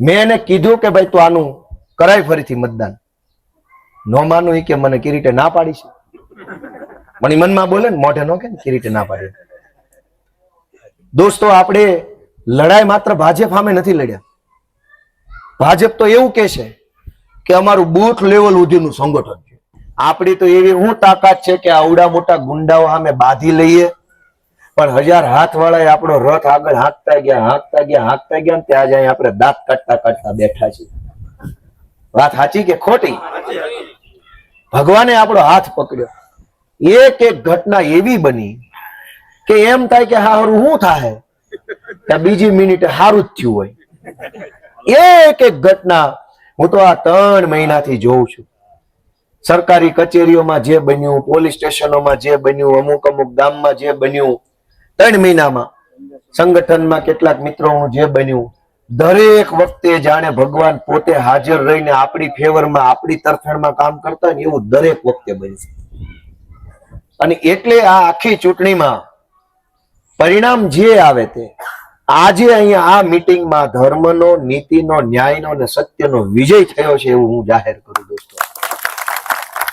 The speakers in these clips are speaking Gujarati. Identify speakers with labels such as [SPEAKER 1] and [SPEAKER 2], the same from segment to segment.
[SPEAKER 1] મેં એને કીધું કે ભાઈ તું આનું કરાય ફરીથી મતદાન. નો માનું એ કે મને કિરીટે ના પાડી છે? ઈ મનમાં બોલે ને, મોઢે નો કે કિરીટે ના પાડી. દોસ્તો, આપણે લડાઈ માત્ર ભાજપ સામે નથી લડ્યા. ભાજપ તો એવું કે છે કે અમારું બૂથ લેવલ સુધીનું સંગઠન છે. આપણી તો એવી હું તાકાત છે કે આવડા મોટા ગુંડાઓ સામે બાંધી લઈએ. પણ હજાર હાથ વાળા આપણો રથ આગળ હાંકતા ગયા હાંકતા ગયા હાંકતા ગયા ત્યાં જાય આપણે દાંત કાઢતા કાઢતા બેઠા છીએ. વાત સાચી કે ખોટી? ભગવાને આપણો હાથ પકડ્યો. એક એક ઘટના એવી બની કે એમ થાય કે હારું શું થાય? ત્યાં બીજી મિનિટે હારું જ થયું હોય. એક એક ઘટના હું તો આ ત્રણ મહિનાથી જોઉં છું. સરકારી કચેરીઓમાં જે બન્યું, પોલીસ સ્ટેશનોમાં જે બન્યું, અમુક અમુક ગામમાં જે બન્યું ત્રણ મહિનામાં સંગઠનમાં કેટલાક મિત્રોનું જે બન્યું, દરેક વખતે જાણે ભગવાન પોતે હાજર રહીને આપણી ફેવરમાં, આપણી તરફેણમાં કામ કરતા ને એવું દરેક વખતે બન્યું. અને એટલે આ આખી ચૂંટણીમાં પરિણામ જે આવે તે, આજે અહીંયા આ મિટિંગમાં ધર્મનો, નીતિનો, ન્યાયનો અને સત્યનો વિજય થયો છે એવું હું જાહેર કરું દોસ્તો.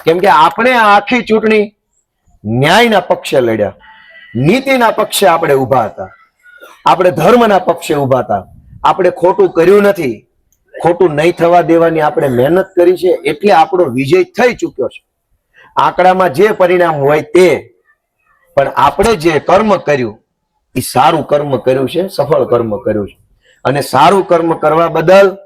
[SPEAKER 1] કેમ કે આપણે આ આખી ચૂંટણી ન્યાયના પક્ષે લડ્યા. નીતિના પક્ષે આપણે ઊભા હતા. આપણે ધર્મના પક્ષે ઊભા હતા. આપણે ખોટું કર્યું નથી. ખોટું નહીં થવા દેવાની આપણે મહેનત કરી છે. એટલે આપણો વિજય થઈ ચૂક્યો છે. આંકડામાં જે પરિણામ હોય તે. પણ આપણે જે કર્મ કર્યું, એ સારું કર્મ કર્યું છે, સફળ કર્મ કર્યું છે. અને સારું કર્મ કરવા બદલ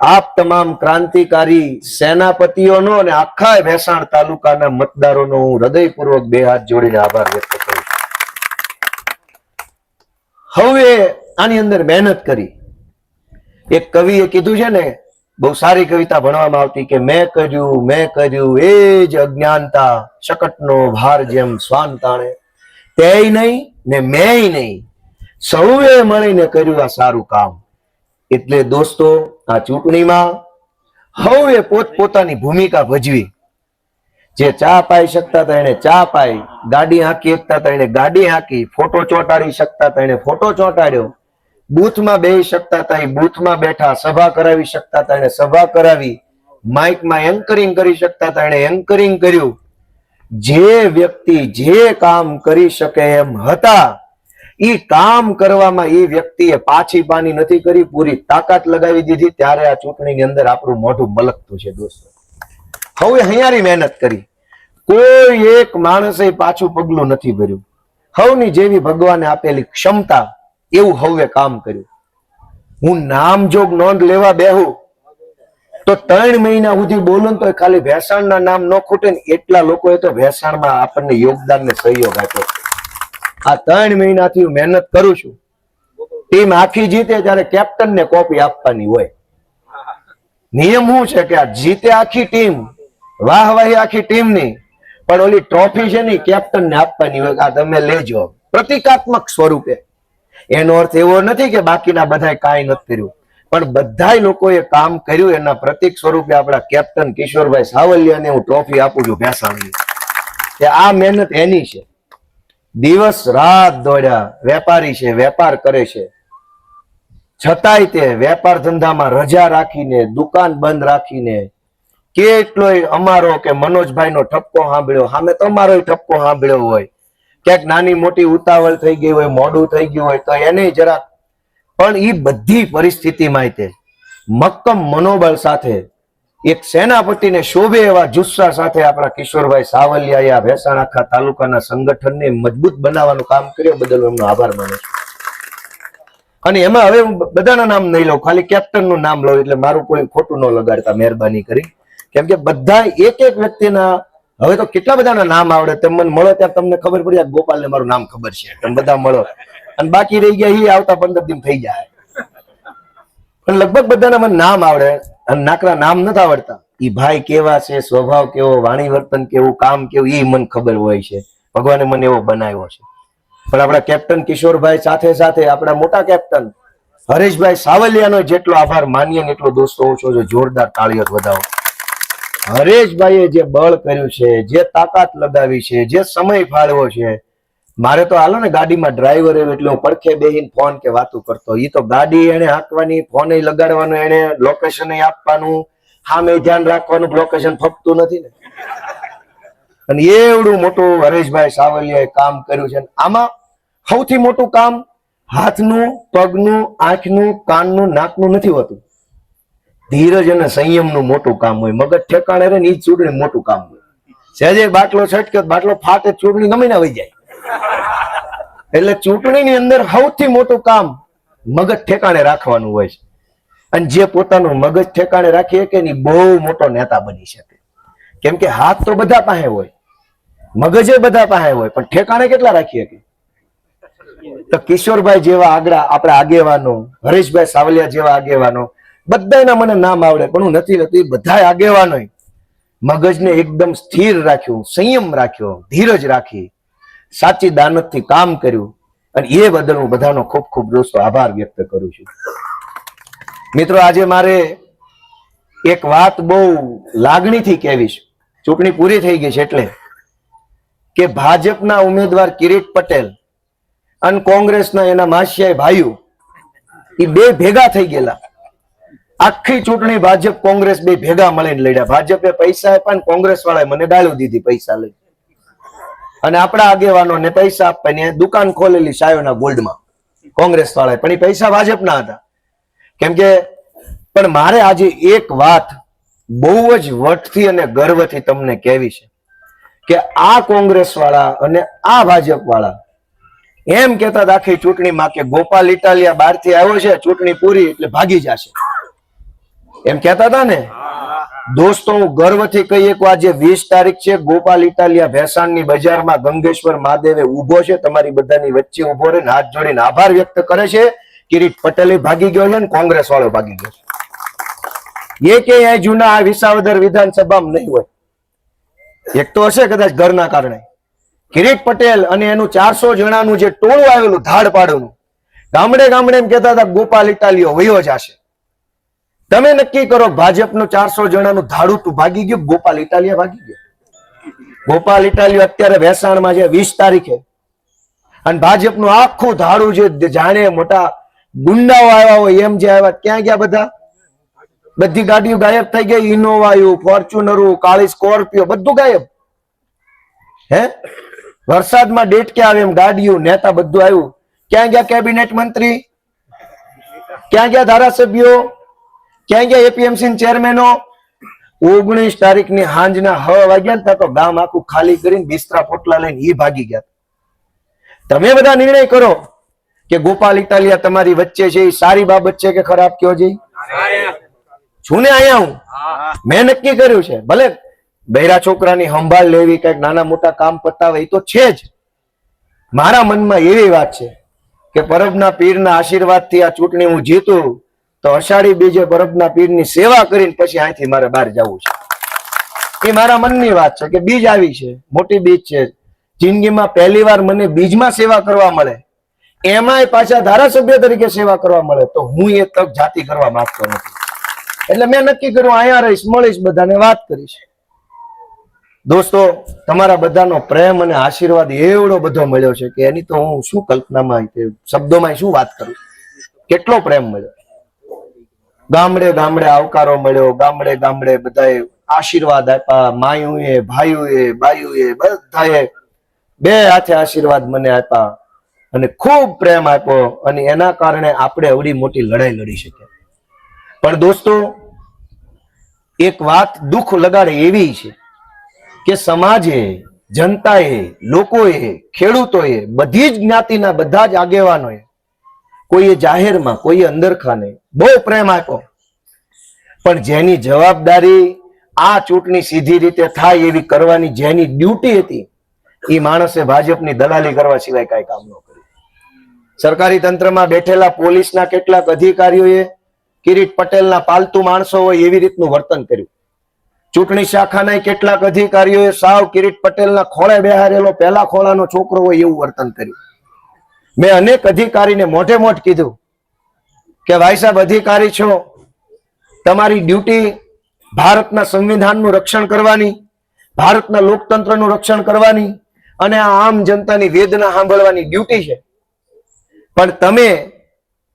[SPEAKER 1] આપ તમામ ક્રાંતિકારી સેનાપતિઓનો અને આખા ભેસાણ તાલુકાના મતદારોનો હું હૃદયપૂર્વક બે હાથ જોડીને આભાર વ્યક્ત હવે આની અંદર મહેનત કરી. એક કવિએ કીધું છે ને, બહુ સારી કવિતા ભણવામાં આવતી કે મેં કર્યું મેં કર્યું, એ જ અજ્ઞાનતા, શકટનો ભાર જેમ શ્વાન તાણે. તેય નહીં ને મેંય નહીં, સૌએ મળીને કર્યું આ સારું કામ. એટલે દોસ્તો, આ ચૂંટણીમાં હવે પોતપોતાની ભૂમિકા ભજવી. જે ચા પાઈ શકતા હતા એને ચા પાઈ, ગાડી હાંકી શકતા હતા એને ગાડી હાંકી, ફોટો ચોંટાડી શકતા હતા એને ફોટો ચોંટાડ્યો. બૂથમાં બેસી શકતા હતા, એ બૂથમાં બેઠા સભા કરાવી શકતા હતા એને સભા કરાવી, માઇકમાં એન્કરિંગ કરી શકતા હતા એને એન્કરિંગ કર્યું. જે વ્યક્તિ જે કામ કરી શકે એમ હતા એ કામ કરવામાં એ વ્યક્તિએ પાછી પાની નથી કરી, પૂરી તાકાત લગાવી દીધી, ત્યારે આ ચૂંટણીની અંદર આપણું મોઢું મલકતું છે દોસ્તો. હવે હૈયારી મહેનત કરી. કોઈ એક માણસે પાછું પગલું નથી ભર્યું. હવની જેવી ભગવાને આપેલી ક્ષમતા એવું હવે કામ કર્યું. હું નામજોગ નોંધ લેવા બેહું. તો ત્રણ મહિના સુધી બોલું તો ખાલી ભેસાણના નામ ન ખૂટે ને એટલા લોકોએ તો ભેસાણમાં આપણને યોગદાન ને સહયોગ આપ્યો. આ ત્રણ મહિનાથી હું મહેનત કરું છું. ટીમ આખી જીતે ત્યારે કેપ્ટન ને કોપી આપવાની હોય. નિયમ શું છે કે આ જીતે આખી ટીમ વાહવાહી આખી ટીમની. પણ ઓલી ટ્રોફી છે ને કેપ્ટન ને આપવાની હોય તમે લેજો. પ્રતિકાત્મક સ્વરૂપે. એનો અર્થ એવો નથી કે બાકીના બધાએ કાંઈ નથી કર્યું. પણ બધા લોકોએ કામ કર્યું એના પ્રતિક સ્વરૂપે આપણા કેપ્ટન કિશોરભાઈ સાવલિયાને હું ટ્રોફી આપું છું ભેસાણની. કે આ મહેનત એની છે. દિવસ રાત દોડ્યા, વેપારી છે, વેપાર કરે છે. છતાંય તે વેપાર ધંધામાં રજા રાખીને, દુકાન બંધ રાખીને કેટલોય અમારો કે મનોજભાઈનો ઠપકો સાંભળ્યો. સામે તમારો ઠપકો સાંભળ્યો હોય. ક્યાંક નાની મોટી ઉતાવળ થઈ ગઈ હોય, મોડું થઈ ગયું હોય, તો એને જરા પણ એ બધી પરિસ્થિતિમાં તે મક્કમ મનોબળ સાથે એક સેનાપતિને શોભે એવા જુસ્સા સાથે આપણા કિશોરભાઈ સાવલિયાએ આ આખા તાલુકાના સંગઠનને મજબૂત બનાવવાનું કામ કર્યું. બદલ એમનો આભાર માનું છું. અને એમાં હવે હું બધાના નામ નહીં લઉં, ખાલી કેપ્ટનનું નામ લઉં, એટલે મારું કોઈ ખોટું ન લગાડતા, મહેરબાની કરી. કેમ કે બધા એક એક વ્યક્તિના, હવે તો કેટલા બધાના નામ આવડે? તેમ મને મળો ત્યારે તમને ખબર પડી ગોપાલને મારું નામ ખબર છે. તમે બધા મળો. અને બાકી રહી ગયા એ આવતા પંદર દિન થઈ જાય. પણ લગભગ બધાના મને નામ આવડે અને નાકરા નામ નથી આવડતા. એ ભાઈ કેવા છે, સ્વભાવ કેવો, વાણી વર્તન કેવું, કામ કેવું એ મને ખબર હોય છે. ભગવાને મને એવો બનાવ્યો છે. પણ આપણા કેપ્ટન કિશોરભાઈ સાથે સાથે આપણા મોટા કેપ્ટન હરેશભાઈ સાવલિયાનો જેટલો આભાર માનીએ ને એટલો દોસ્તો ઓછો છે. જોરદાર તાળીઓ વધાવો. હરેશભાઈએ જે બળ કર્યું છે, જે તાકાત લગાવી છે, જે સમય ફાળવો છે, મારે તો હાલો ને ગાડીમાં ડ્રાઈવર આવ્યો એટલે હું પડખે બેહીને ફોન કે વાતું કરતો. એ તો ગાડી એને હાંકવાની ફોન લગાડવાનું એને લોકેશન આપવાનું. સામે ધ્યાન રાખવાનું લોકેશન ફપતું નથી ને. અને એવડું મોટું હરેશભાઈ સાવલિયાએ કામ કર્યું છે. આમાં સૌથી મોટું કામ હાથનું, પગનું, આંખનું, કાનનું, નાકનું નથી હોતું. ધીરજ અને સંયમનું મોટું કામ હોય. મગજ ઠેકાણે રહે ને ઈ ચૂંટણી મોટું કામ હોય. સહેજે બાટલો છટક્યો બાટલો ફાટે, ચૂંટણી ગમે ના વહી જાય. એટલે ચૂંટણીની અંદર સૌથી મોટું કામ મગજ ઠેકાણે રાખવાનું હોય છે. અને જે પોતાનું મગજ ઠેકાણે રાખી શકે ને બહુ મોટો નેતા બની શકે. કેમ કે હાથ તો બધા પાસે હોય. મગજે બધા પાસે હોય, પણ ઠેકાણે કેટલા રાખી શકે? તો કિશોરભાઈ જેવા આગળ આપણા આગેવાનો, હરીશભાઈ સાવલિયા જેવા આગેવાનો બધાના મને નામ આવડે, પણ હું નથી લેતું એ બધા આગેવાનો મગજને એકદમ સ્થિર રાખ્યું, સંયમ રાખ્યો, ધીરજ રાખી, સાચી દાનતથી કામ કર્યું, અને એ બદલ હું બધાનો ખૂબ ખૂબ દોસ્તો આભાર વ્યક્ત કરું છું. મિત્રો, આજે મારે એક વાત બહુ લાગણીથી કહેવી છે ચૂંટણી પૂરી થઈ ગઈ છે એટલે કે ભાજપના ઉમેદવાર કિરીટ પટેલ અને કોંગ્રેસના એના માસિયાઈ ભાઈઓ, એ બે ભેગા થઈ ગયેલા. આખી ચૂંટણી ભાજપ કોંગ્રેસ બે ભેગા મળીને લડ્યા. ભાજપે પૈસા આપ્યા ને કોંગ્રેસ વાળાએ મને ડાળું દીધી પૈસા લઈ અને આપણા આગેવાનોને પૈસા આપવાની દુકાન ખોલેલી સાયોના ગોલ્ડમાં કોંગ્રેસ વાળાએ પણ એ પૈસા ભાજપના હતા. કેમ કે, પણ મારે આજે એક વાત બહુ જ વટથી અને ગર્વથી તમને કહેવી છે કે આ કોંગ્રેસ વાળા અને આ ભાજપ વાળા એમ કેતા આખી ચૂંટણીમાં કે ગોપાલ ઇટાલિયા બહારથી આવ્યો છે, ચૂંટણી પૂરી એટલે ભાગી જશે. એમ કેતા હતા ને? દોસ્તો, હું ગર્વથી કહીએ કે આજે વીસ તારીખ છે, ગોપાલ ઇટાલિયા ભેસાણની બજારમાં ગંગેશ્વર મહાદેવે ઊભો છે, તમારી બધાની વચ્ચે ઊભો રહીને હાથ જોડીને આભાર વ્યક્ત કરે છે. કિરીટ પટેલે ભાગી ગયો છે ને, કોંગ્રેસ વાળો ભાગી ગયો એ કે જૂના આ વિસાવદર વિધાનસભામાં નહીં હોય. એક તો હશે કદાચ ઘરના કારણે. કિરીટ પટેલ અને એનું ચારસો જણાનું જે ટોળું આવેલું ધાડ પાડવાનું ગામડે ગામડે એમ કહેતા હતા, ગોપાલ ઇટાલિયો વયો જશે. તમે નક્કી કરો ભાજપનું ચારસો જણાનું ધાડું તું ભાગી ગયું ગોપાલ ઇટાલિયા ભાગી ગયો? ગોપાલ ઇટાલિયા અત્યારે વેસાણમાં છે, વીસ તારીખે. અને ભાજપનું આખું ધાડું જે જાણે મોટા ગુંડાઓ આવ્યા હોય, એમ જે આવ્યા, ક્યાં ગયા બધા? બધી ગાડીઓ ગાયબ થઈ ગઈ, ઇનોવાયું, ફોર્ચ્યુનરું, કાળી સ્કોર્પિયો, બધું ગાયબ. હે? વરસાદમાં ડેટ ક્યાં આવે એમ ગાડીઓ, નેતા બધું આવ્યું. ક્યાં ગયા કેબિનેટ મંત્રી? ક્યાં ગયા ધારાસભ્યો? ક્યાં ગયા એપીએમસી ચેરમેનો ઓગણીસ તારીખની હાંજના હ વાગ્યા ને તો ગામ આખું ખાલી કરીને બિસ્તરા પોટલા લઈને ઈ ભાગી ગયા. તમે બધા નિર્ણય કરો કે ગોપાલ ઇટાલિયા તમારી વચ્ચે છે એ સારી બાબત છે કે ખરાબ કયો જઈ છું ને અહીંયા હું? મેં નક્કી કર્યું છે. ભલે બૈરા છોકરાની સંભાળ લેવી, કંઈક નાના મોટા કામ પતાવે એ તો છે જ. મારા મનમાં એવી વાત છે કે પરબના પીરના આશીર્વાદથી આ ચૂંટણી હું જીતું. તો અષાઢી બીજે બરફના પીરની સેવા કરીને પછી અહીંથી મારે બહાર જવું છે. એ મારા મનની વાત છે કે બીજ આવી છે, મોટી બીજ છે. જિંદગીમાં પહેલી વાર મને બીજમાં સેવા કરવા મળે. એમાંય પાછા ધારાસભ્ય તરીકે સેવા કરવા મળે તો હું એ તક જાતિ કરવા માંગતો નથી. એટલે મેં નક્કી કર્યું અહીંયા રહીશ, મળીશ, બધાને વાત કરીશ. દોસ્તો, તમારા બધાનો પ્રેમ અને આશીર્વાદ એવડો બધો મળ્યો છે કે એની તો હું શું કલ્પનામાં શબ્દોમાં શું વાત કરું? કેટલો પ્રેમ મળ્યો? ગામડે ગામડે આવકારો મળ્યો, ગામડે ગામડે બધાએ આશીર્વાદ આપ્યા, માયુએ, ભાઈઓએ બાયુએ બધાએ બે હાથે આશીર્વાદ મને આપ્યા અને ખૂબ પ્રેમ આપ્યો અને એના કારણે આપણે અવડી મોટી લડાઈ લડી શકીએ. પણ દોસ્તો, એક વાત દુઃખ લગાડે એવી છે કે સમાજે, જનતાએ, લોકોએ, ખેડૂતોએ બધી જ જ્ઞાતિના બધા જ આગેવાનોએ કોઈએ જાહેરમાં, કોઈએ અંદરખાને બહુ પ્રેમ આપ્યો. પણ જેની જવાબદારી આ ચૂંટણી સીધી રીતે થાય એવી કરવાની જેની ડ્યુટી હતી એ માણસે ભાજપની દલાલી કરવા સિવાય કાંઈ કામ ન કર્યું. સરકારી તંત્રમાં બેઠેલા પોલીસના કેટલાક અધિકારીઓએ કિરીટ પટેલના પાલતુ માણસો હોય એવી રીતનું વર્તન કર્યું. ચૂંટણી શાખાના કેટલાક અધિકારીઓએ સાવ કિરીટ પટેલના ખોળે બેહારેલો પહેલા ખોળાનો છોકરો હોય એવું વર્તન કર્યું. મેં અનેક અધિકારીને મોઢે મોઢ કીધું કે ભાઈ સાહેબ, અધિકારી છો. તમારી ડ્યુટી ભારતના સંવિધાનનું રક્ષણ કરવાની, ભારતના લોકતંત્રનું રક્ષણ કરવાની અને આ આમ જનતાની વેદના સાંભળવાની ડ્યુટી છે. પણ તમે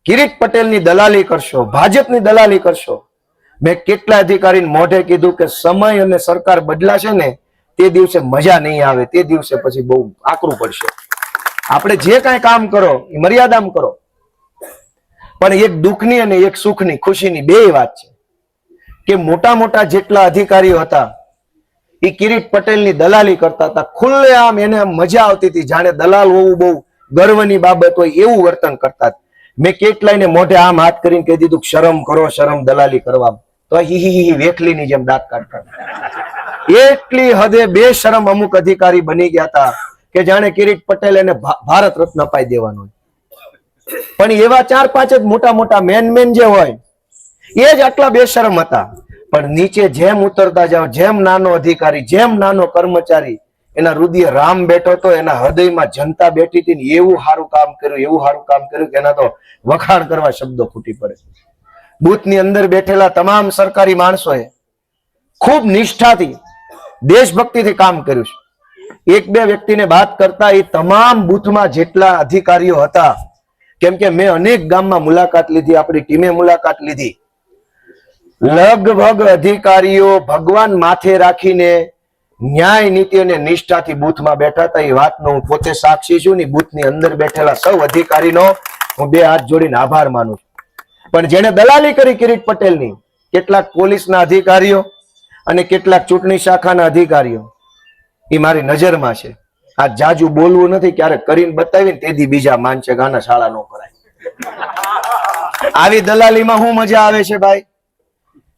[SPEAKER 1] કિરીટ પટેલની દલાલી કરશો, ભાજપની દલાલી કરશો. મેં કેટલા અધિકારીને મોઢે કીધું કે સમય અને સરકાર બદલાશે ને તે દિવસે મજા નહીં આવે, તે દિવસે પછી બહુ આકરું પડશે. આપણે જે કાંઈ કામ કરો, એ મર્યાદામાં કરો. પણ એક દુઃખની અને એક સુખની, ખુશીની બે વાત છે. કે મોટા મોટા જેટલા અધિકારીઓ હતા, એ કિરીટ પટેલની દલાલી કરતા હતા. ખુલ્લે આમ એને મજા આવતી હતી. જાણે દલાલ હોવું બહુ ગર્વની બાબત હોય એવું વર્તન કરતા મેં કેટલાયને મોઢે આમ હાથ કરીને કહી દીધું શરમ કરો, શરમ દલાલી કરવા. તો હિ, હી હી વેખલીની જેમ દાંત કાઢતા એટલી હદે બે શરમ અમુક અધિકારી બની ગયા હતા. કે જાણે કિરીટ પટેલ એને ભારત રત્ન અપાઈ દેવાનો પણ એવા ચાર પાંચ જ મોટા મોટા મેન જે હોય, એ જ આટલા બેશરમ હતા. પણ નીચે જેમ ઉતરતા જાઓ, જેમ નાનો અધિકારી, જેમ નાનો કર્મચારી, એના રુદિય રામ બેઠો હતો, એના હૃદયમાં જનતા બેઠી હતી એવું સારું કામ કર્યું, એવું સારું કામ કર્યું કે એના તો વખાણ કરવા શબ્દો ફૂટી પડે. બૂથની અંદર બેઠેલા તમામ સરકારી માણસોએ ખૂબ નિષ્ઠાથી, દેશભક્તિથી કામ કર્યું છે. એક બે વ્યક્તિને વાત કરતા એ તમામ બૂથમાં જેટલા અધિકારીઓ હતા, કેમ કે મેં અનેક ગામમાં મુલાકાત લીધી, આપણી ટીમે મુલાકાત લીધી. લગભગ અધિકારીઓ ભગવાન માથે રાખીને ન્યાય, નીતિ અને નિષ્ઠાથી બૂથમાં બેઠા હતા. એ વાતનો હું પોતે સાક્ષી છું ને બુથની અંદર બેઠેલા સૌ અધિકારીનો હું બે હાથ જોડીને આભાર માનું પણ જેને દલાલી કરી કિરીટ પટેલની, કેટલાક પોલીસના અધિકારીઓ અને કેટલાક ચૂંટણી શાખાના અધિકારીઓ એ મારી નજરમાં છે. આ જાજુ બોલવું નથી, ક્યારેક કરીને બતાવીને તેથી બીજા માનશે ગાના શાળા નો કરાય આવી દલાલીમાં શું મજા આવે છે ભાઈ?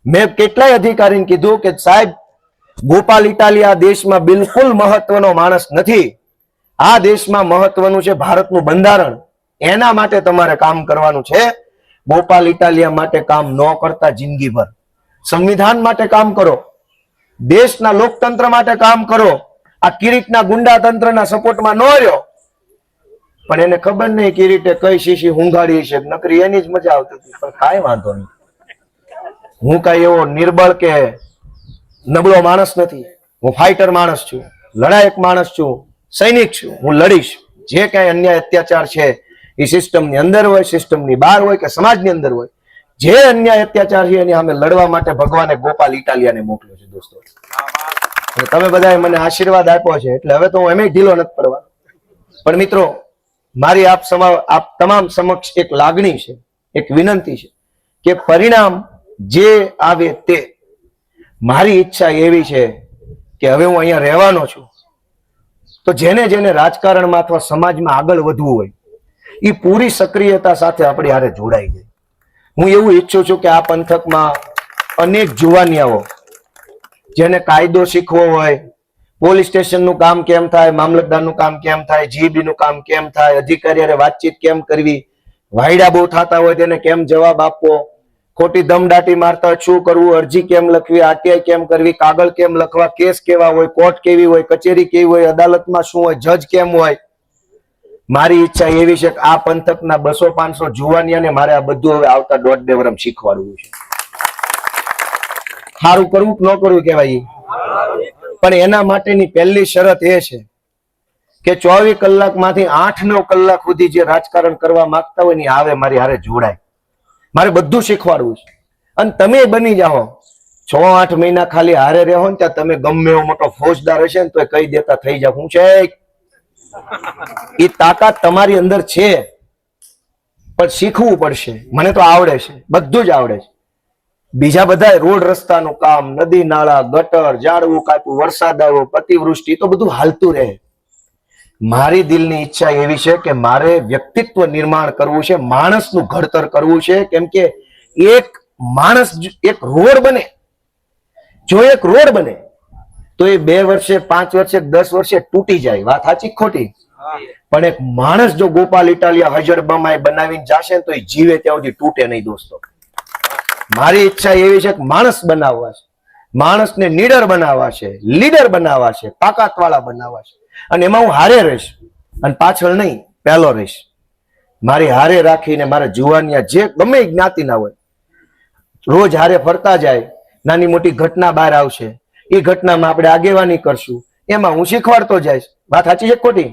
[SPEAKER 1] મેં કેટલાય અધિકારીને કીધું કે સાહેબ, ગોપાલ ઇટાલિયા દેશમાં બિલકુલ મહત્વનો માણસ નથી. આ દેશમાં મહત્વનું છે ભારતનું બંધારણ. એના માટે તમારે કામ કરવાનું છે. ગોપાલ ઇટાલિયા માટે કામ ન કરતા જિંદગીભર. સંવિધાન માટે કામ કરો. દેશના લોકતંત્ર માટે કામ કરો. આ કિરીટના ગુંડા તંત્રના સપોર્ટમાં ન રહ્યો. પણ એને ખબર નહીં કિરીટે કઈ શીશી હુંઘાડી છે. નકરી એની જ મજા આવતી હતી. પણ કાંઈ વાંધો નહીં. હું કઈ એવો નિર્બળ કે નબળો માણસ નથી. હું ફાઇટર માણસ છું. લડાયક માણસ છું. સૈનિક છું. હું લડીશ. જે કાંઈ અન્યાય અત્યાચાર છે, એ સિસ્ટમની અંદર હોય, સિસ્ટમની બહાર હોય કે સમાજની અંદર હોય, જે અન્યાય અત્યાચાર છે, એની સામે લડવા માટે ભગવાને ગોપાલ ઇટાલિયાને મોકલ્યો છે, દોસ્તો. તમે બધાએ મને આશીર્વાદ આપ્યો છે, એટલે હવે તો હું એમ ઢીલો નથી પડવાનો. પણ મિત્રો, મારી આપ સમા, આપ તમામ સમક્ષ એક લાગણી છે, એક વિનંતી છે કે પરિણામ જે આવે તે. મારી ઈચ્છા એવી છે કે હવે હું અહીંયા રહેવાનો છું. તો જેને જેને રાજકારણમાં અથવા સમાજમાં આગળ વધવું હોય એ પૂરી સક્રિયતા સાથે આપણી હારે જોડાઈ જાય. હું એવું ઈચ્છું છું કે આ પંથકમાં અનેક જુવાનિયાઓ જેને કાયદો શીખવો હોય, પોલીસ સ્ટેશનનું કામ કેમ થાય, મામલતદારનું કામ કેમ થાય જીબી નું કામ કેમ થાય અધિકારી વાતચીત કેમ કરવી, વાયડા બહુ થતા હોય તેને કેમ જવાબ આપવો, ખોટી દમદાટી મારતા શું કરવું, અરજી કેમ લખવી, આરટીઆઈ કેમ કરવી, કાગળ કેમ લખવા, કેસ કેવા હોય, કોર્ટ કેવી હોય, કચેરી કેવી હોય, અદાલતમાં શું હોય, જજ કેમ હોય. મારી ઈચ્છા એવી છે કે આ પંથકના બસો પાંચસો જુવાનિયાને મારે આ બધું હવે આવતા દોઢ બે વરમ શીખવાડવું છે. સારું કરવું કે ન કરવું કહેવાય? પણ એના માટેની પહેલી શરત એ છે કે ચોવીસ કલાકમાંથી આઠ નવ કલાક સુધી જે રાજકારણ કરવા માંગતા હોય ને આવે મારી હારે જોડાય. મારે બધું શીખવાડવું છે. અને તમે બની જાઓ. છ આઠ મહિના ખાલી હારે રહો ને ત્યાં તમે ગમે એવો મોટો ફોજદાર હશે ને તો કહી દેતા થઈ જાવ હું છે એ તાકાત તમારી અંદર છે. પણ શીખવું પડશે. મને તો આવડે છે. બધું જ આવડે છે. બીજા બધા રોડ રસ્તાનું કામ નદી નાળા ગટર ઝાડવું કાપવું વરસાદ આવ્યો અતિવૃષ્ટિ તો બધું હાલતું રહે. મારી દિલની ઈચ્છા એવી છે કે મારે વ્યક્તિત્વ નિર્માણ કરવું છે માણસનું ઘડતર કરવું છે કેમ કે એક માણસ એક રોડ બને. જો એક રોડ બને તો એ બે વર્ષે પાંચ વર્ષે દસ વર્ષે તૂટી જાય. વાત સાચી ખોટી? પણ એક માણસ જો ગોપાલ ઇટાલિયા હજર બમાય બનાવીને જાશે તો એ જીવે ત્યાં સુધી તૂટે નહીં દોસ્તો. મારી ઈચ્છા એવી છે કે માણસ બનાવવા છે. માણસને નીડર બનાવવા છે લીડર બનાવવા છે તાકાત વાળા બનાવવા છે. અને એમાં હું હારે રહીશ અને પાછળ નહીં પહેલો રહીશ. મારી હારે રાખીને મારા જુવાનિયા જે ગમે જ્ઞાતિના હોય રોજ હારે ફરતા જાય નાની મોટી ઘટના બહાર આવશે એ ઘટનામાં આપણે આગેવાની કરશું એમાં હું શીખવાડતો જઈશ. વાત સાચી છે ખોટી?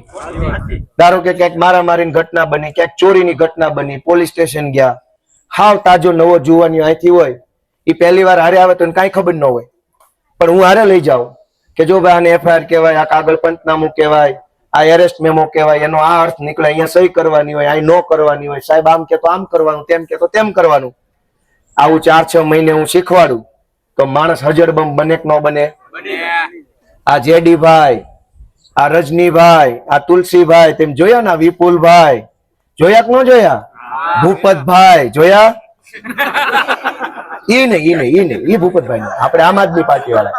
[SPEAKER 1] ધારો કે ક્યાંક મારામારીની ઘટના બની ક્યાંક ચોરીની ઘટના બની પોલીસ સ્ટેશન ગયા હાવ તાજો નવો જુવાની અહીંથી હોય એ પહેલી વાર હારે આવે તો કાંઈ ખબર ન હોય. પણ હું હારે લઈ જાઉં કે જો ભાઈ આને એફઆઈઆર કહેવાય આ કાગળ પંચનામું કહેવાય આ એરેસ્ટ મેમો કહેવાય એનો આ અર્થ નીકળે અહીંયા સહી કરવાની હોય અહીં નો કરવાની હોય સાહેબ આમ કે તો આમ કરવાનું તેમ કે તો તેમ કરવાનું. આવું ચાર છ મહિને હું શીખવાડું તો માણસ હજરબમ બને કે ન બને. આ જેડીભાઈ આ રજનીભાઈ આ તુલસીભાઈ તેમ જોયા ને વિપુલભાઈ? જોયા કે ન જોયા? ભૂપતભાઈ, જોયા? ઈ ને ઈ ને ઈ ને ઈ ભૂપતભાઈ ને આપણે આમ આદમી પાર્ટી વાળા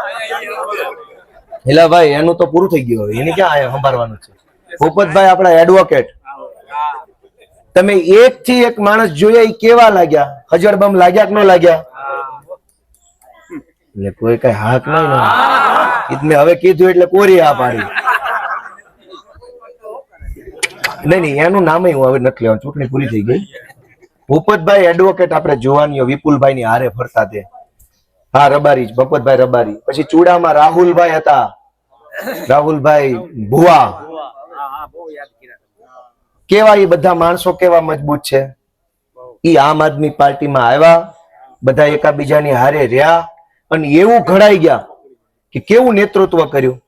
[SPEAKER 1] હેલા ભાઈ એનું તો પૂરું થઈ ગયું એને ક્યાં સંભાળવાનું છે? ભૂપતભાઈ આપણા એડવોકેટ તમે એક થી એક માણસ જોયા એ કેવા લાગ્યા? હજરબમ લાગ્યા કે ન લાગ્યા? એટલે કોઈ કઈ હાથ નહીં ને. હવે કીધું એટલે કોરી આ પાડી. નહીં નહીં, એનું નામ હું હવે નથી લેવાનું, ચૂંટણી પૂરી થઈ ગઈ. ભૂપતભાઈ એડવોકેટ આપણે જોવાની વિપુલભાઈ ની હારે ફરતા તે. હા, રબારી ભૂપતભાઈ રબારી. પછી ચૂડામાં રાહુલભાઈ હતા. રાહુલભાઈ ભુવા. કેવા એ બધા માણસો કેવા મજબૂત છે? એ આમ આદમી પાર્ટીમાં આવ્યા, બધા એકાબીજાની હારે રહ્યા, અને એવું ઘડાઈ ગયા કે કેવું નેતૃત્વ કર્યું?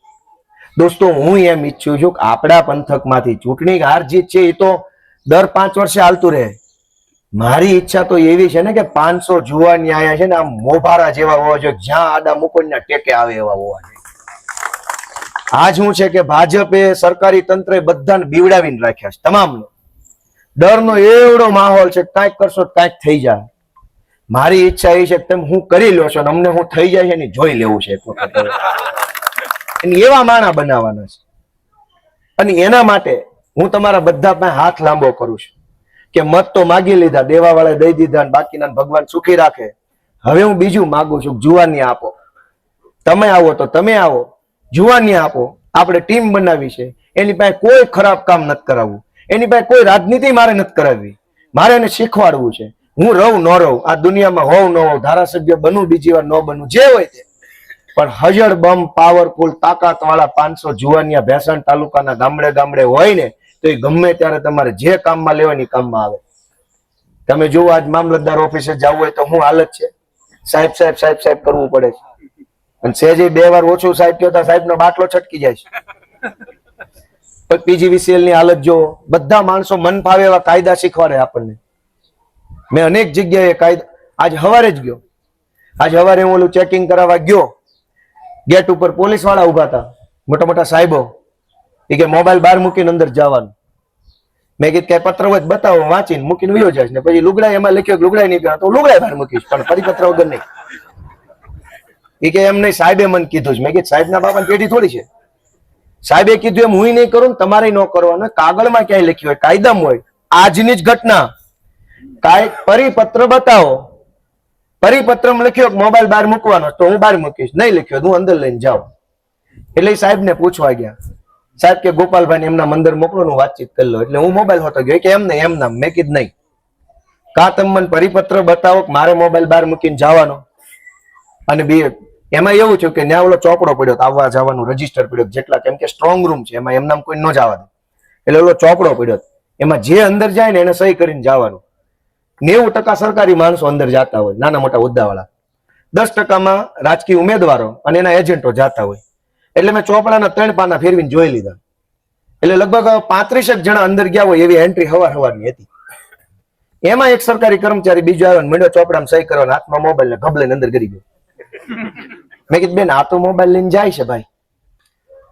[SPEAKER 1] દોસ્તો, હું એમ ઈચ્છું છું કે આપણા પંથકમાંથી ચૂંટણી હાર જીત છે એ તો દર પાંચ વર્ષે હાલતું રહે. મારી ઈચ્છા તો એવી છે ને કે પાંચસો જુવાની આયા છે ને આમ મોભારા જેવા હોવા જોઈએ, જ્યાં આડા મુકોના ટેકે આવે એવા હોવા જોઈએ. આજ શું છે કે ભાજપે સરકારી તંત્રે બધાને બીવડાવીને રાખ્યા છે, તમામનો. ડરનો એવડો માહોલ છે કાંઈક કરશો કાંઈક થઈ જાય. મારી ઈચ્છા એ છે કે તમે હું કરી લો છો અને અમને હું થઈ જાય છે ને જોઈ લેવું છે. અને એવા માણા બનાવવાના છે. અને એના માટે હું તમારા બધા પાસે હાથ લાંબો કરું છું કે મત તો માગી લીધા દેવા વાળા દઈ દીધા અને બાકીના ભગવાન સુખી રાખે. હવે હું બીજું માગું છું જુવાની આપો. તમે આવો તો તમે આવો જુવાની આપો. આપણે ટીમ બનાવી છે. એની પાસે કોઈ ખરાબ કામ નથી કરાવવું. એની પાસે કોઈ રાજનીતિ મારે નથી કરાવવી. મારે એને શીખવાડવું છે. હું રહું ન રહું. આ દુનિયામાં હોઉં ન હોઉં, ધારાસભ્ય બનવું બીજી વાર ન બનવું જે હોય તે. પણ હજળ બમ પાવરફુલ તાકાત વાળા પાંચસો જુવાનિયા ભેસણ તાલુકાના ગામડે ગામડે હોય ને, તો એ ગમે ત્યારે તમારે જે કામમાં લેવાની કામમાં આવે. તમે જુઓ, આજ મામલતદાર ઓફિસે જવું હોય તો હું હાલત છે? સાહેબ સાહેબ સાહેબ સાહેબ કરવું પડે છે. અને સેજે બે વાર ઓછું સાહેબ કહેતા સાહેબ નો બાટલો છટકી જાય છે. પીજીવીસીએલની હાલત જો બધા માણસો મન ફાવે એવા કાયદા શીખવાડે આપણને. મેં અનેક જગ્યાએ કાયદા આજ હવારે જ ગયો. આજ હવારે હું ઓલું ચેકિંગ કરાવવા ગયો. ગેટ ઉપર પોલીસવાળા ઊભા હતા. મોટા મોટા સાહેબો. એ કે મોબાઈલ બહાર મૂકીને અંદર જવાનું. મેં કીધું કે પત્ર હોય બતાવો, વાંચીને મૂકીને વયો જાય ને પછી લુગડા એમાં લખ્યો કે નહીં તો લુગડા બહાર મૂકીશ, પણ પરિપત્ર વગર નહીં. એ કે એમ નહીં, સાહેબે મને કીધું છે. મેં કીધું, સાહેબના બાપાની પેઢી થોડી છે. સાહેબે કીધું, એમ હું નહીં કરું તમારે ન કરવાનું. કાગળમાં ક્યાંય લખ્યું હોય, કાયદામાં હોય. આજની જ ઘટના. કાંઈ પરિપત્ર બતાવો. પરિપત્રમાં લખ્યો કે મોબાઈલ બહાર મૂકવાનો તો હું બહાર મૂકીશ. નહીં લખ્યો હું અંદર લઈને જાઉં. એટલે સાહેબ સાહેબને પૂછવા ગયા. સાહેબ કે ગોપાલભાઈ એમના મંદિર મોકલો વાતચીત કરી લો એટલે હું મોબાઈલ હોતો ગયો. કે એમ નહીં એમ નામ. મેં કીધું નહીં. કા તમે મને પરિપત્ર બતાવો કે મારે મોબાઈલ બહાર મૂકીને જવાનો? અને બે, એમાં એવું છે કે ત્યાં ઓલો ચોપડો પડ્યો આવવા જવાનું રજિસ્ટર પડ્યો જેટલા, કેમ કે સ્ટ્રોંગ રૂમ છે, એમાં એમનામ કોઈ ન જવા દે. એટલે ઓલો ચોપડો પડ્યો. એમાં જે અંદર જાય ને એને સહી કરીને જવાનું. નેવું ટકા સરકારી માણસો અંદર જતા હોય, નાના મોટા હોદ્દાવાળા. દસ ટકામાં રાજકીય ઉમેદવારો અને એના એજન્ટો જતા હોય. એટલે મેં ચોપડાના ત્રણ પાના ફેરવીને જોઈ લીધા. એટલે લગભગ પાંત્રીસેક જણા અંદર ગયા હોય એવી એન્ટ્રી હવાર હવારની હતી. એમાં એક સરકારી કર્મચારી બીજો આવ્યો ને મંડ્યો ચોપડામાં સહી કરવાનો, હાથમાં મોબાઈલ ને ગબલે અંદર કરી ગયો. મેં કીધું, બેન, આ તો મોબાઈલ લઈને જાય છે ભાઈ.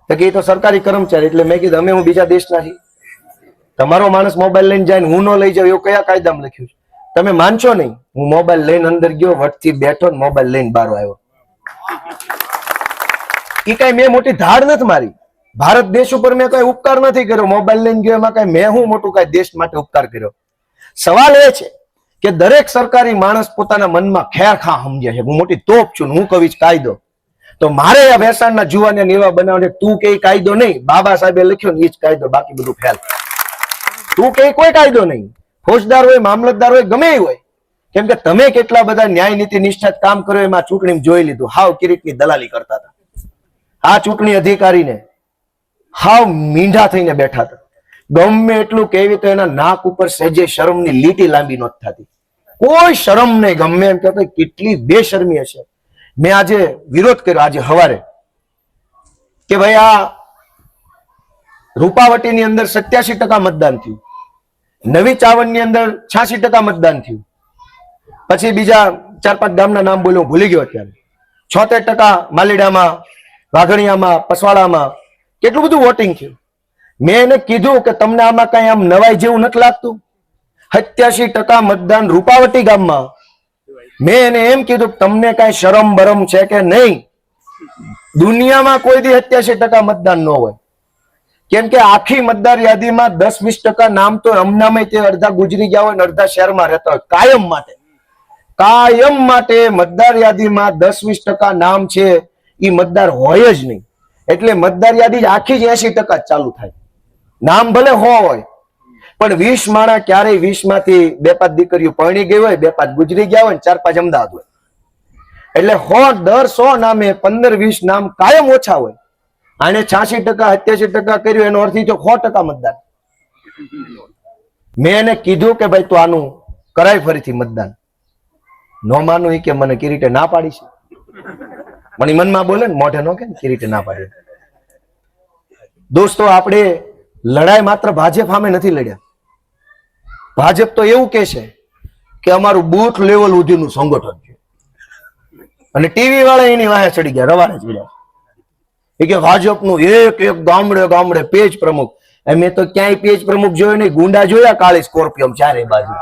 [SPEAKER 1] તો કે, એ તો સરકારી કર્મચારી. એટલે મેં કીધું, અમે હું બીજા દેશના છીએ. તમારો માણસ મોબાઈલ લઈને જાય હું ન લઈ જાઉં, એવું કયા કાયદામાં લખ્યું છે? તમે માનશો નહીં? હું મોબાઈલ લઈને અંદર ગયો, વટથી બેઠો ને મોબાઈલ લઈને બહાર આવ્યો. એ કઈ મેં મોટી ધાડ નથી મારી. ભારત દેશ ઉપર મેં કઈ ઉપકાર નથી કર્યો. મોબાઈલ લઈને ગયો, એમાં કઈ મેં હું મોટું કઈ દેશ માટે ઉપકાર કર્યો? સવાલ એ છે કે દરેક સરકારી માણસ પોતાના મનમાં ખેર ખા સમજે છે. હું મોટી તોપ છું હું કવિ કાયદો. તો મારે આ વેસાણના જુવાને નેવા બનાવને તું કે કાયદો નહીં? બાબા સાહેબે લખ્યો ને એ જ કાયદો, બાકી બધું ફેલ. તું કે કોઈ કાયદો નહીં? ફોજદાર હોય, મામલતદાર હોય, ગમે હોય. કેમ કે તમે કેટલા બધા ન્યાય નીતિ નિષ્ઠાત કામ કર્યો, એમાં ચૂંટણી જોઈ લીધું. હાવ કિરીટની દલાલી કરતા હતા. આ ચૂંટણી અધિકારીને હાવ મીંઢા થઈને બેઠા હતા. ગમે એટલું કેવી તો એના નાક ઉપર સહેજે શરમની લીટી લાંબી નોત થતી. કોઈ શરમ નહીં, ગમે એમ કે કેટલી બેશરમી હશે. મેં આજે વિરોધ કર્યો, આજે હવારે, કે ભાઈ આ રૂપાવટીની અંદર સત્યાસી ટકા મતદાન થયું. નવી ચાવણની અંદર છ્યાસી ટકા મતદાન થયું. પછી બીજા ચાર પાંચ ગામના નામ બોલ્યો ભૂલી ગયો અત્યારે. છોતેર ટકા માલીડામાં, વાઘણિયામાં, પસવાડામાં કેટલું બધું વોટિંગ થયું. મેં એને કીધું કે તમને આમાં કઈ આમ નવાઈ જેવું નથી લાગતું? સત્યાસી ટકા મતદાન રૂપાવટી ગામમાં. મેં એને એમ કીધું તમને કઈ શરમ બરમ છે કે નહીં? દુનિયામાં કોઈ દી સત્યાસી ટકા મતદાન ન હોય. કેમ કે આખી મતદાર યાદીમાં દસ વીસ ટકા નામ તો હમણાં તે અડધા ગુજરી ગયા હોય ને અડધા શહેરમાં રહેતા હોય. કાયમ માટે. કાયમ માટે મતદાર યાદીમાં દસ વીસ ટકા નામ છે એ મતદાર હોય જ નહીં. એટલે મતદાર યાદી આખી જ એસી ટકા ચાલુ થાય. નામ ભલે હો હોય, પણ વીસ માણા ક્યારેય વીસમાંથી બે પાંચ દીકરીઓ પરણી ગઈ હોય, બે પાંચ ગુજરી ગયા હોય ચાર પાંચ અમદાવાદ હોય. એટલે હો, દર સો નામે પંદર વીસ નામ કાયમ ઓછા હોય. આને છ્યાસી ટકા, સત્યાસી ટકા કર્યું, એનો અર્થ સો ટકા મતદાન. મેં એને કીધું કે ભાઈ તું આનું કરાય ફરીથી મતદાન. નો માનું એ કે મને કિરીટે ના પાડી છે? મને મનમાં બોલે ને, મોઢે નો કે કિરીટે ના પાડી. દોસ્તો, આપણે લડાઈ માત્ર ભાજપ સામે નથી લડ્યા. ભાજપ તો એવું કે છે કે અમારું બૂથ લેવલ સુધીનું સંગઠન છે. અને ટીવી વાળા એની વાહે ચડી ગયા, રવાને ચડ્યા કે ભાજપનું એક એક ગામડે ગામડે પેજ પ્રમુખ. મેં તો ક્યાંય પેજ પ્રમુખ જોયો નહીં, ગુંડા જોયા કાળી સ્કોર્પિયમ ચારે બાજુ.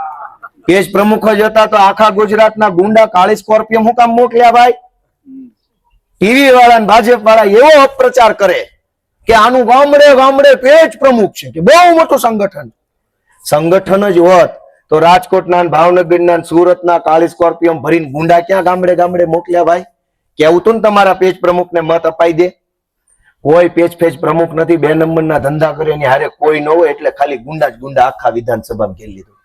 [SPEAKER 1] પેજ પ્રમુખ જ હતા તો આખા ગુજરાતના ગુંડા કાળી સ્કોર્પિયમ હું કામ મોકલ્યા ભાઈ? ટીવી વાળા ને ભાજપ વાળા એવો અપપ્રચાર કરે કે આનું ગામડે ગામડે પેજ પ્રમુખ છે, કે બહુ મોટું સંગઠન. સંગઠન જ હોત તો રાજકોટના ને ભાવનગરના સુરતના કાળી સ્કોર્પિયમ ભરીને ગુંડા ક્યાં ગામડે ગામડે મોકલ્યા ભાઈ? કેવું તું ને તમારા પેજ પ્રમુખને મત અપાઈ દે. કોઈ પેચ ફેચ પ્રમુખ નથી, બે નંબરના ધંધા કરે એની હારે કોઈ ન હોય એટલે ખાલી ગુંડા જ ગુંડા આખા વિધાનસભામાં ઘેરી લીધું.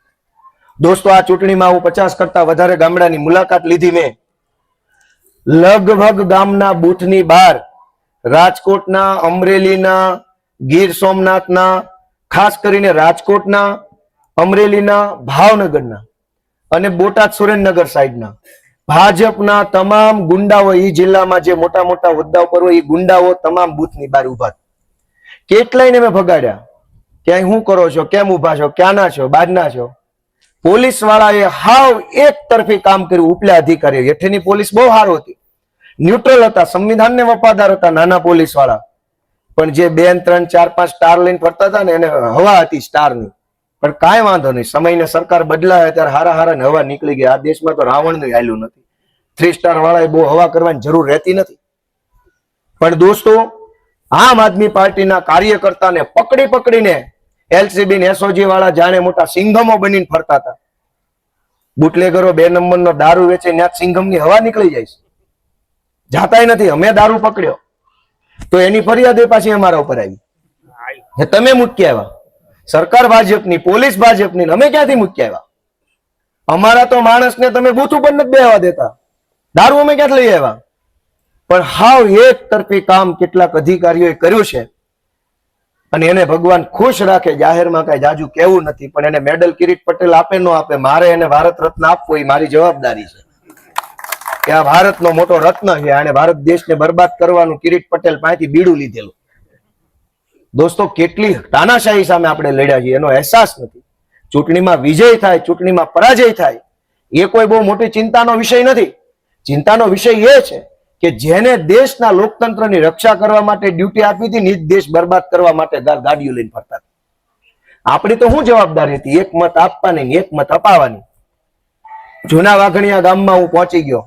[SPEAKER 1] દોસ્તો, આ ચૂંટણીમાં હું પચાસ કરતા વધારે ગામડાની મુલાકાત લીધી મેં. લગભગ ગામના બૂથની બહાર, રાજકોટના, અમરેલીના, ગીર સોમનાથના, ખાસ કરીને રાજકોટના, અમરેલીના, ભાવનગરના અને બોટાદ સુરેન્દ્રનગર સાઈડના ભાજપના તમામ ગુંડાઓ એ જિલ્લામાં જે મોટા મોટા હોદ્દા ઉપર હોય એ ગુંડાઓ તમામ બૂથની બહાર ઊભા કેટલાયને મેં ભગાડ્યા? ક્યાંય શું કરો છો? કેમ ઊભા છો? ક્યાંના છો? બહારના છો? પોલીસ વાળાએ હાવ એક તરફી કામ કર્યું, ઉપલા અધિકારીઓ. હેઠળની પોલીસ બહુ સારું હતી. ન્યુટ્રલ હતા, સંવિધાનને વફાદાર હતા નાના પોલીસવાળા પણ જે બે ત્રણ, ચાર, પાંચ સ્ટાર લઈને ફરતા હતા ને, એને હવા હતી સ્ટારની. પણ કાંઈ વાંધો નહીં. સમયને સરકાર બદલાય, ત્યારે હારા હારા ને હવા નીકળી ગઈ. આ દેશમાં તો રાવણનું હાલ્યું નથી. થ્રી સ્ટાર વાળાએ બહુ હવા કરવાની જરૂર રહેતી નથી. પણ દોસ્તો, આમ આદમી પાર્ટીના કાર્યકર્તાને પકડી પકડીને એલસીબી ને એસઓજી વાળા જાણે મોટા સિંઘમો બનીને ફરતા હતા. બુટલેગરો બે નંબરનો દારૂ વેચે ત્યાં સિંઘમની હવા નીકળી જાય છે. જાતાય નથી, અમે દારૂ પકડ્યો. તો એની ફરિયાદ એ પાછી અમારા ઉપર આવી. તમે મૂકી આવ્યા. સરકાર ભાજપની, પોલીસ ભાજપની અમે ક્યાંથી મૂકી આવ્યા? અમારા તો માણસને તમે બૂથ ઉપર નથી બેહવા દેતા. દારૂ અમે ક્યાંથી લઈ આવ્યા? પણ હાવ એક તરફી કામ કેટલાક અધિકારીઓએ કર્યું છે. અને એને ભગવાન ખુશ રાખે, જાહેરમાં કઈ જાજુ કેવું નથી, પણ એને મેડલ કિરીટ પટેલ આપે ન આપે, મારે એને ભારત રત્ન આપવો એ મારી જવાબદારી છે. કે આ ભારતનો મોટો રત્ન છે, આને ભારત દેશને બરબાદ કરવાનું કિરીટ પટેલ પાસેથી બીડું લીધેલું. દોસ્તો, કેટલી તાનાશાહી સામે આપણે લડ્યા છીએ, એનો અહેસાસ નથી. ચૂંટણીમાં વિજય થાય, ચૂંટણીમાં પરાજય થાય, એ કોઈ બહુ મોટી ચિંતાનો વિષય નથી. ચિંતાનો વિષય એ છે કે જેને દેશના લોકતંત્રની રક્ષા કરવા માટે ડ્યુટી આપી હતી, ને દેશ બરબાદ કરવા માટે ગાડીઓ લઈને ફરતા આપણી તો શું જવાબદારી હતી? એક મત આપવાની એક મત અપાવવાની. જૂના વાઘણિયા ગામમાં હું પહોંચી ગયો.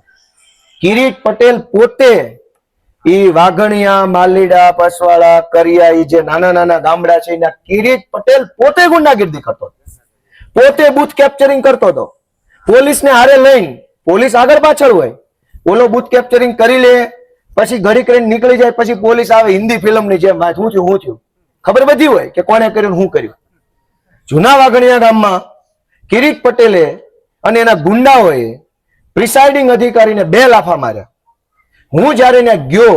[SPEAKER 1] કિરીટ પટેલ પોતે એ વાઘણિયા, માલીડા પસવાળા કરિયા એ જે નાના નાના ગામડા છે, એના કિરીટ પટેલ પોતે ગુંડાગીર્દી કરતો પોતે બુથ કેપ્ચરિંગ કરતો હતો. પોલીસને હારે લઈને, પોલીસ આગળ પાછળ હોય ઓલો બુથ કેપ્ચરિંગ કરી લે, પછી ઘડી કરીને નીકળી જાય, પછી પોલીસ આવે, હિન્દી ફિલ્મની જેમ વાત હું થયું હું થયું? ખબર બધી હોય કે કોને કર્યું હું કર્યું. જૂના વાઘણિયા ગામમાં કિરીટ પટેલે અને એના ગુંડાઓએ પ્રિસાઇડિંગ અધિકારીને બે લાફા માર્યા. હું જ્યારે ત્યાં ગયો,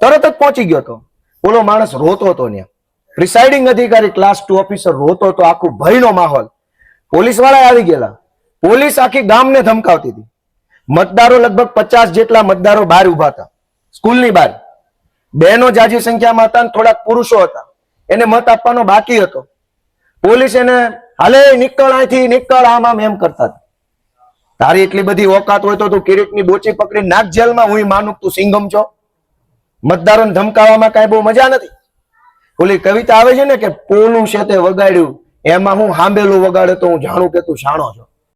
[SPEAKER 1] તરત જ પહોંચી ગયો હતો ઓલો માણસ રોતો હતો ત્યાં. પ્રિસાઇડિંગ અધિકારી ક્લાસ ટુ ઓફિસર રોતો હતો, આખું ભયનો માહોલ. પોલીસવાળા આવી ગયેલા. પોલીસ આખી ગામને ધમકાવતી હતી. મતદારો લગભગ પચાસ જેટલા મતદારો બહાર ઊભા હતા. સ્કૂલની બહાર. બહેનો જાજી સંખ્યામાં હતા થોડાક પુરુષો હતા. એને મત આપવાનો બાકી હતો. પોલીસ એને, હાલે, નીકળ અહીંથી, નીકળ, આમ આમ, એમ કરતા તારી એટલી બધી ઓકાત હોય તો તું કિરીટની બોચી પકડી નાક જેલમાં. હું માનું તું સિંગમ છો. મતદારોને ધમકાવવામાં કાંઈ બહુ મજા નથી. ઓલી કવિતા આવે છે ને કે, પોલું છે તે વગાડ્યું. એમાં હું હાંબેલું વગાડે તો હું જાણું કે તું શાણો છો.